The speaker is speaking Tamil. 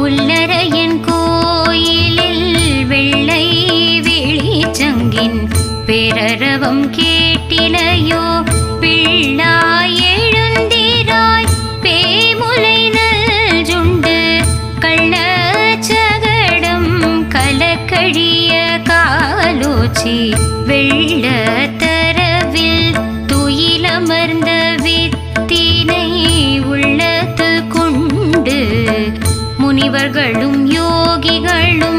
புல்லரையன் கோயிலில் வெள்ளை விழிச்சங்கின் பிறரவம் கேட்டிலையோ பிள்ளாயே காலோச்சி வெள்ள தரவில் துயிலமர்ந்த வித்தினை உள்ள முனிவர்களும் யோகிகளும்